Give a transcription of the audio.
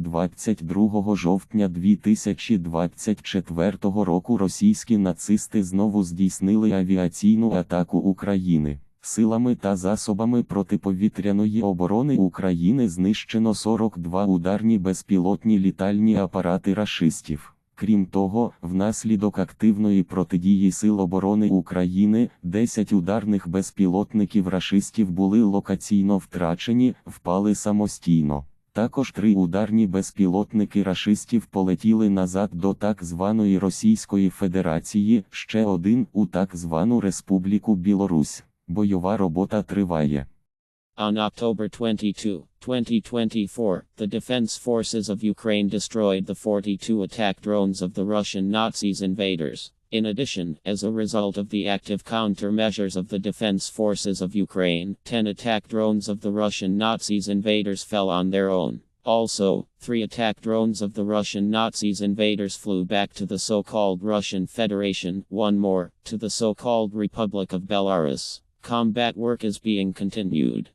22 жовтня 2024 року російські нацисти знову здійснили авіаційну атаку України. Силами та засобами протиповітряної оборони України знищено 42 ударні безпілотні літальні апарати рашистів. Крім того, внаслідок активної протидії Сил оборони України 10 ударних безпілотників рашистів були локаційно втрачені, впали самостійно. Також три ударні безпілотники рашистів полетіли назад до так званої Російської Федерації, ще один у так звану Республіку Білорусь. Бойова робота триває. On October 22, 2024, the Defense Forces of Ukraine destroyed the 42 attack drones of the Russian Nazis invaders. In addition, as a result of the active countermeasures of the Defense Forces of Ukraine, 10 attack drones of the Russian Nazis invaders fell on their own. Also, three attack drones of the Russian Nazis invaders flew back to the so called Russian Federation, one more, to the so called Republic of Belarus. Combat work is being continued.